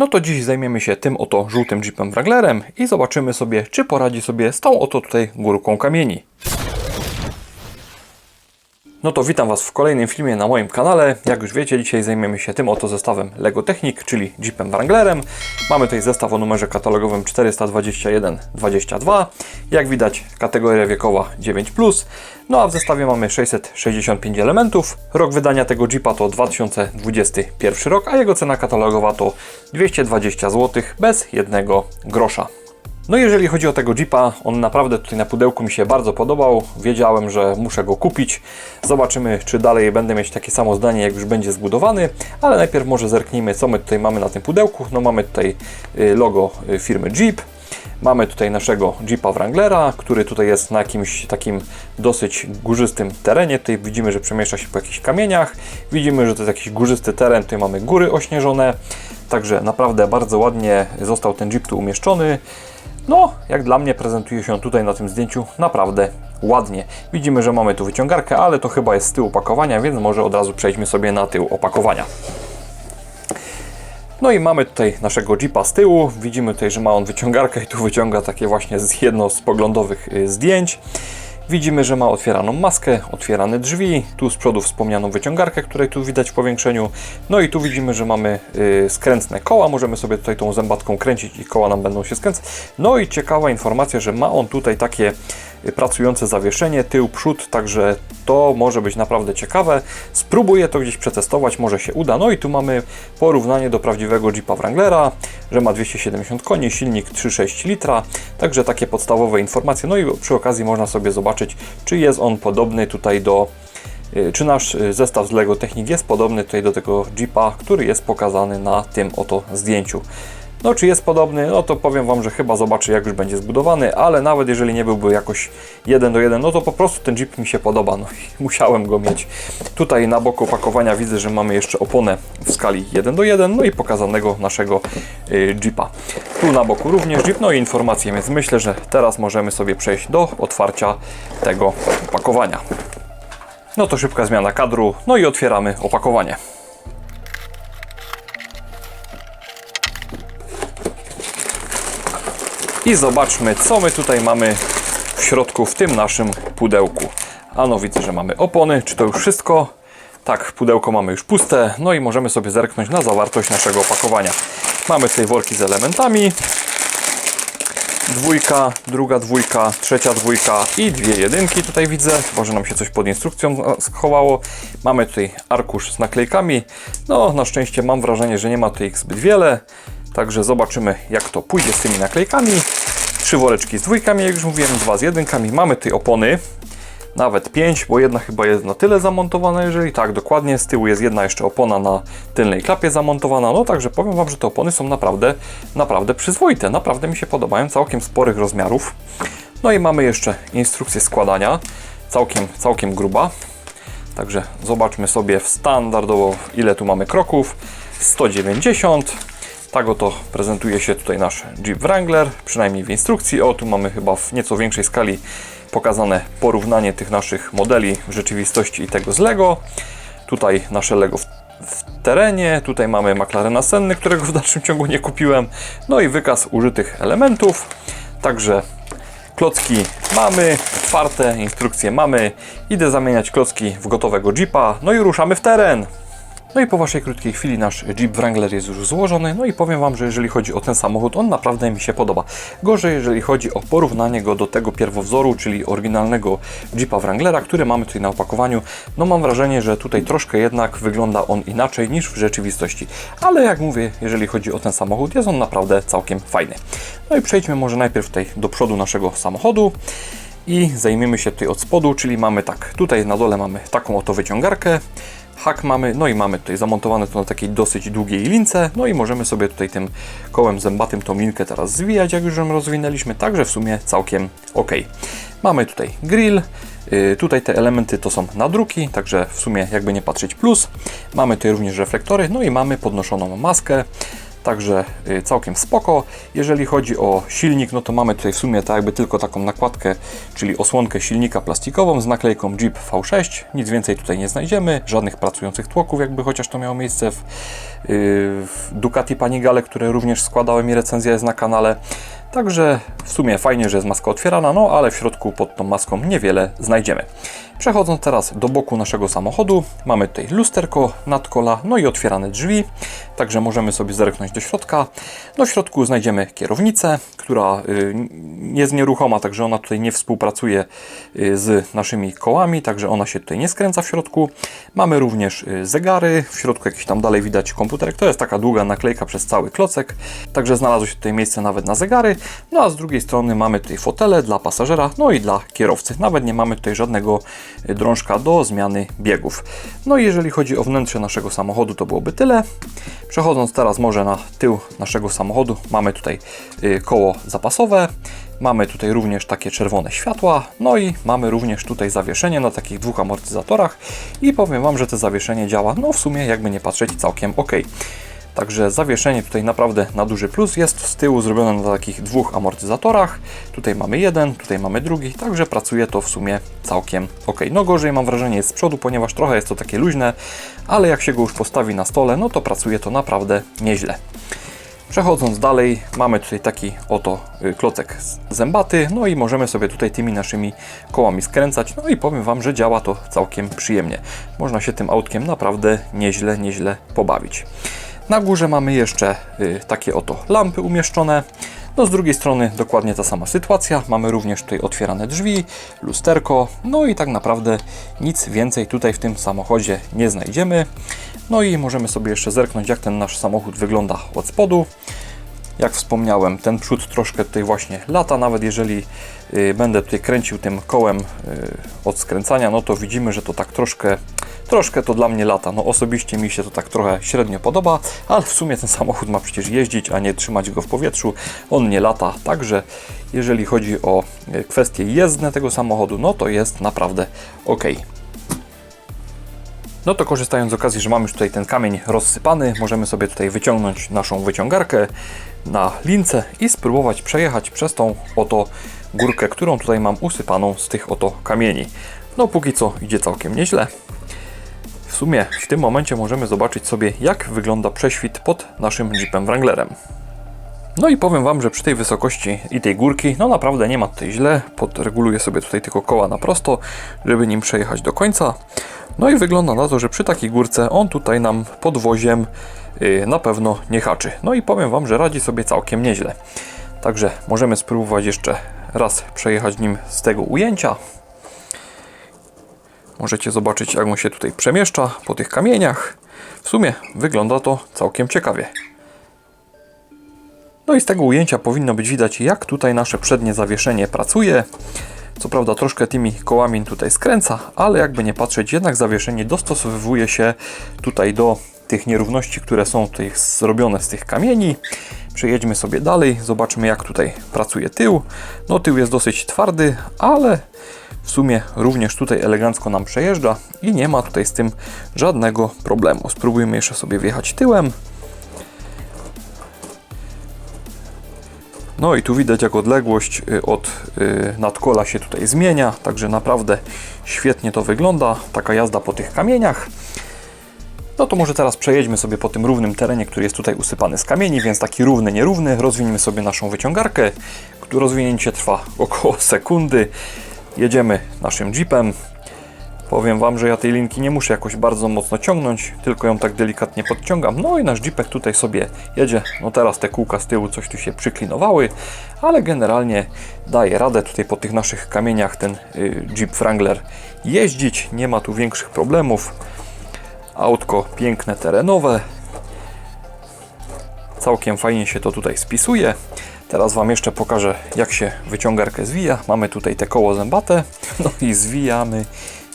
No to dziś zajmiemy się tym oto żółtym Jeepem Wranglerem i zobaczymy sobie, czy poradzi sobie z tą oto tutaj górką kamieni. No to witam Was w kolejnym filmie na moim kanale. Jak już wiecie, dzisiaj zajmiemy się tym oto zestawem LEGO Technic, czyli Jeepem Wranglerem. Mamy tutaj zestaw o numerze katalogowym 421-22. Jak widać kategoria wiekowa 9+. No a w zestawie mamy 665 elementów. Rok wydania tego Jeepa to 2021 rok, a jego cena katalogowa to 220 zł bez jednego grosza. No jeżeli chodzi o tego Jeepa, on naprawdę tutaj na pudełku mi się bardzo podobał. Wiedziałem, że muszę go kupić. Zobaczymy, czy dalej będę mieć takie samo zdanie, jak już będzie zbudowany. Ale najpierw może zerknijmy, co my tutaj mamy na tym pudełku. No mamy tutaj y, logo y, firmy Jeep. Mamy tutaj naszego Jeepa Wranglera, który tutaj jest na jakimś takim dosyć górzystym terenie. Tutaj widzimy, że przemieszcza się po jakichś kamieniach. Widzimy, że to jest jakiś górzysty teren. Tutaj mamy góry ośnieżone. Także naprawdę bardzo ładnie został ten Jeep tu umieszczony. No, jak dla mnie prezentuje się tutaj na tym zdjęciu naprawdę ładnie. Widzimy, że mamy tu wyciągarkę, ale to chyba jest z tyłu opakowania, więc może od razu przejdźmy sobie na tył opakowania. No i mamy tutaj naszego Jeepa z tyłu. Widzimy tutaj, że ma on wyciągarkę i tu wyciąga takie właśnie z jedno z poglądowych y, zdjęć. Widzimy, że ma otwieraną maskę, otwierane drzwi, tu z przodu wspomnianą wyciągarkę, której tu widać w powiększeniu. No i tu widzimy, że mamy y, skrętne koła, możemy sobie tutaj tą zębatką kręcić i koła nam będą się skręcać. No i ciekawa informacja, że ma on tutaj takie pracujące zawieszenie, tył, przód, także to może być naprawdę ciekawe. Spróbuję to gdzieś przetestować, może się uda. No i tu mamy porównanie do prawdziwego Jeepa Wranglera, że ma 270 koni, silnik 3,6 litra, także takie podstawowe informacje. No i przy okazji można sobie zobaczyć, czy jest on podobny tutaj do y, czy nasz y, zestaw z LEGO Technik jest podobny tutaj do tego Jeepa, który jest pokazany na tym oto zdjęciu. No, czy jest podobny? No to powiem Wam, że chyba zobaczę, jak już będzie zbudowany, ale nawet jeżeli nie byłby jakoś jeden do jeden, no to po prostu ten Jeep mi się podoba, no i musiałem go mieć. Tutaj na boku opakowania widzę, że mamy jeszcze oponę w skali 1 do 1, no i pokazanego naszego y, Jeepa. Tu na boku również Jeep, no i informacje, więc myślę, że teraz możemy sobie przejść do otwarcia tego opakowania. No to szybka zmiana kadru, no i otwieramy opakowanie. I zobaczmy, co my tutaj mamy w środku w tym naszym pudełku. Ano widzę, że mamy opony. Czy to już wszystko? Tak, pudełko mamy już puste. No i możemy sobie zerknąć na zawartość naszego opakowania. Mamy tutaj worki z elementami. Dwójka, druga dwójka, trzecia dwójka i dwie jedynki tutaj widzę. Może nam się coś pod instrukcją schowało. Mamy tutaj arkusz z naklejkami. No, na szczęście mam wrażenie, że nie ma tutaj ich zbyt wiele. Także zobaczymy, jak to pójdzie z tymi naklejkami. Trzy woreczki z dwójkami, jak już mówiłem, dwa z jedynkami. Mamy tutaj opony, nawet pięć, bo jedna chyba jest na tyle zamontowana, jeżeli tak, dokładnie. Z tyłu jest jedna jeszcze opona na tylnej klapie zamontowana. No także powiem Wam, że te opony są naprawdę, naprawdę przyzwoite. Naprawdę mi się podobają, całkiem sporych rozmiarów. No i mamy jeszcze instrukcję składania, całkiem, całkiem gruba. Także zobaczmy sobie w standardowo, ile tu mamy kroków. 190 tak oto prezentuje się tutaj nasz Jeep Wrangler, przynajmniej w instrukcji. O, tu mamy chyba w nieco większej skali pokazane porównanie tych naszych modeli w rzeczywistości i tego z Lego. Tutaj nasze Lego w, w terenie, tutaj mamy McLarena Senny, którego w dalszym ciągu nie kupiłem. No i wykaz użytych elementów. Także klocki mamy, otwarte, instrukcje mamy. Idę zamieniać klocki w gotowego Jeepa, no i ruszamy w teren. No i po Waszej krótkiej chwili nasz Jeep Wrangler jest już złożony, no i powiem Wam, że jeżeli chodzi o ten samochód, on naprawdę mi się podoba. Gorzej, jeżeli chodzi o porównanie go do tego pierwowzoru, czyli oryginalnego Jeepa Wranglera, który mamy tutaj na opakowaniu, no mam wrażenie, że tutaj troszkę jednak wygląda on inaczej niż w rzeczywistości. Ale jak mówię, jeżeli chodzi o ten samochód, jest on naprawdę całkiem fajny. No i przejdźmy może najpierw tutaj do przodu naszego samochodu i zajmiemy się tutaj od spodu, czyli mamy tak, tutaj na dole mamy taką oto wyciągarkę, hak mamy, no i mamy tutaj zamontowane to na takiej dosyć długiej lince, no i możemy sobie tutaj tym kołem zębatym tą linkę teraz zwijać, jak już ją rozwinęliśmy, także w sumie całkiem ok. Mamy tutaj grill, yy, tutaj te elementy to są nadruki, także w sumie jakby nie patrzeć plus. Mamy tutaj również reflektory, no i mamy podnoszoną maskę, Także y, całkiem spoko. Jeżeli chodzi o silnik, no to mamy tutaj w sumie tak jakby tylko taką nakładkę, czyli osłonkę silnika plastikową z naklejką Jeep V6. Nic więcej tutaj nie znajdziemy, żadnych pracujących tłoków, jakby chociaż to miało miejsce w, yy, w Ducati Panigale, które również składałem i recenzja jest na kanale. Także w sumie fajnie, że jest maska otwierana, no ale w środku pod tą maską niewiele znajdziemy. Przechodząc teraz do boku naszego samochodu, mamy tutaj lusterko, nadkola, no i otwierane drzwi, także możemy sobie zerknąć do środka. No w środku znajdziemy kierownicę, która y, jest nieruchoma, także ona tutaj nie współpracuje y, z naszymi kołami, także ona się tutaj nie skręca w środku. Mamy również y, zegary, w środku jakiś tam dalej widać komputerek, to jest taka długa naklejka przez cały klocek, także znalazło się tutaj miejsce nawet na zegary. No a z drugiej strony mamy tutaj fotele dla pasażera, no i dla kierowcy. Nawet nie mamy tutaj żadnego drążka do zmiany biegów. No i jeżeli chodzi o wnętrze naszego samochodu, to byłoby tyle. Przechodząc teraz może na tył naszego samochodu, mamy tutaj y, koło zapasowe, mamy tutaj również takie czerwone światła, no i mamy również tutaj zawieszenie na takich dwóch amortyzatorach i powiem Wam, że to zawieszenie działa, no w sumie jakby nie patrzeć całkiem ok. Także zawieszenie tutaj naprawdę na duży plus jest z tyłu zrobione na takich dwóch amortyzatorach. Tutaj mamy jeden, tutaj mamy drugi, także pracuje to w sumie całkiem ok. No gorzej mam wrażenie jest z przodu, ponieważ trochę jest to takie luźne, ale jak się go już postawi na stole, no to pracuje to naprawdę nieźle. Przechodząc dalej, mamy tutaj taki oto y, klocek zębaty, no i możemy sobie tutaj tymi naszymi kołami skręcać, no i powiem Wam, że działa to całkiem przyjemnie. Można się tym autkiem naprawdę nieźle, nieźle pobawić. Na górze mamy jeszcze y, takie oto lampy umieszczone. No z drugiej strony dokładnie ta sama sytuacja. Mamy również tutaj otwierane drzwi, lusterko, no i tak naprawdę nic więcej tutaj w tym samochodzie nie znajdziemy. No i możemy sobie jeszcze zerknąć jak ten nasz samochód wygląda od spodu. Jak wspomniałem, ten przód troszkę tutaj właśnie lata, nawet jeżeli y, będę tutaj kręcił tym kołem y, od skręcania, no to widzimy, że to tak troszkę, troszkę to dla mnie lata. No osobiście mi się to tak trochę średnio podoba, ale w sumie ten samochód ma przecież jeździć, a nie trzymać go w powietrzu. On nie lata, także jeżeli chodzi o y, kwestie jezdne tego samochodu, no to jest naprawdę ok. No to korzystając z okazji, że mamy już tutaj ten kamień rozsypany, możemy sobie tutaj wyciągnąć naszą wyciągarkę na lince i spróbować przejechać przez tą oto górkę, którą tutaj mam usypaną z tych oto kamieni. No póki co idzie całkiem nieźle. W sumie w tym momencie możemy zobaczyć sobie jak wygląda prześwit pod naszym Jeepem Wranglerem. No i powiem Wam, że przy tej wysokości i tej górki, no naprawdę nie ma tutaj źle. Podreguluję sobie tutaj tylko koła na prosto, żeby nim przejechać do końca. No i wygląda na to, że przy takiej górce on tutaj nam podwoziem yy, na pewno nie haczy. No i powiem Wam, że radzi sobie całkiem nieźle. Także możemy spróbować jeszcze raz przejechać nim z tego ujęcia. Możecie zobaczyć, jak on się tutaj przemieszcza po tych kamieniach. W sumie wygląda to całkiem ciekawie. No i z tego ujęcia powinno być widać, jak tutaj nasze przednie zawieszenie pracuje. Co prawda troszkę tymi kołami tutaj skręca, ale jakby nie patrzeć, jednak zawieszenie dostosowuje się tutaj do tych nierówności, które są tutaj zrobione z tych kamieni. Przejedźmy sobie dalej, zobaczmy jak tutaj pracuje tył. No tył jest dosyć twardy, ale w sumie również tutaj elegancko nam przejeżdża i nie ma tutaj z tym żadnego problemu. Spróbujmy jeszcze sobie wjechać tyłem. No i tu widać jak odległość y, od y, nadkola się tutaj zmienia, także naprawdę świetnie to wygląda, taka jazda po tych kamieniach. No to może teraz przejedźmy sobie po tym równym terenie, który jest tutaj usypany z kamieni, więc taki równy, nierówny. Rozwiniemy sobie naszą wyciągarkę, rozwinięcie trwa około sekundy. Jedziemy naszym jeepem. Powiem Wam, że ja tej linki nie muszę jakoś bardzo mocno ciągnąć, tylko ją tak delikatnie podciągam. No i nasz jeepek tutaj sobie jedzie. No teraz te kółka z tyłu coś tu się przyklinowały, ale generalnie daje radę tutaj po tych naszych kamieniach ten y, Jeep Wrangler jeździć. Nie ma tu większych problemów. Autko piękne, terenowe. Całkiem fajnie się to tutaj spisuje. Teraz Wam jeszcze pokażę, jak się wyciągarkę zwija. Mamy tutaj te koło zębate. No i zwijamy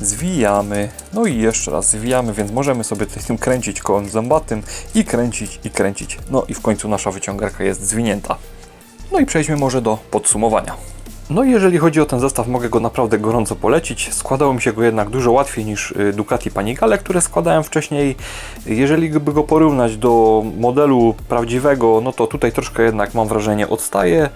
zwijamy, no i jeszcze raz zwijamy, więc możemy sobie tym kręcić kołem zębatym i kręcić i kręcić. No i w końcu nasza wyciągarka jest zwinięta. No i przejdźmy może do podsumowania. No i jeżeli chodzi o ten zestaw, mogę go naprawdę gorąco polecić. Składało mi się go jednak dużo łatwiej niż y, Ducati Panigale, które składałem wcześniej. Jeżeli by go porównać do modelu prawdziwego, no to tutaj troszkę jednak mam wrażenie odstaje,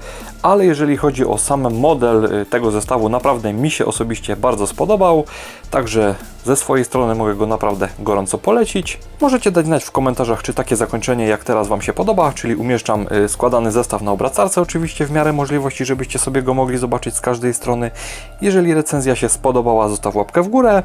ale jeżeli chodzi o sam model y, tego zestawu, naprawdę mi się osobiście bardzo spodobał, także ze swojej strony mogę go naprawdę gorąco polecić. Możecie dać znać w komentarzach, czy takie zakończenie jak teraz Wam się podoba, czyli umieszczam y, składany zestaw na obracarce oczywiście w miarę możliwości, żebyście sobie go mogli zobaczyć z każdej strony. Jeżeli recenzja się spodobała, zostaw łapkę w górę.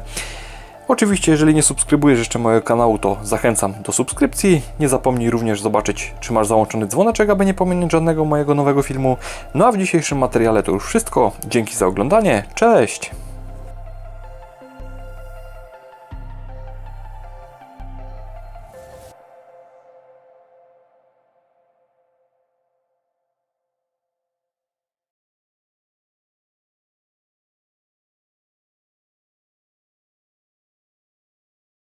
Oczywiście, jeżeli nie subskrybujesz jeszcze mojego kanału, to zachęcam do subskrypcji. Nie zapomnij również zobaczyć, czy masz załączony dzwoneczek, aby nie pominąć żadnego mojego nowego filmu. No a w dzisiejszym materiale to już wszystko. Dzięki za oglądanie. Cześć!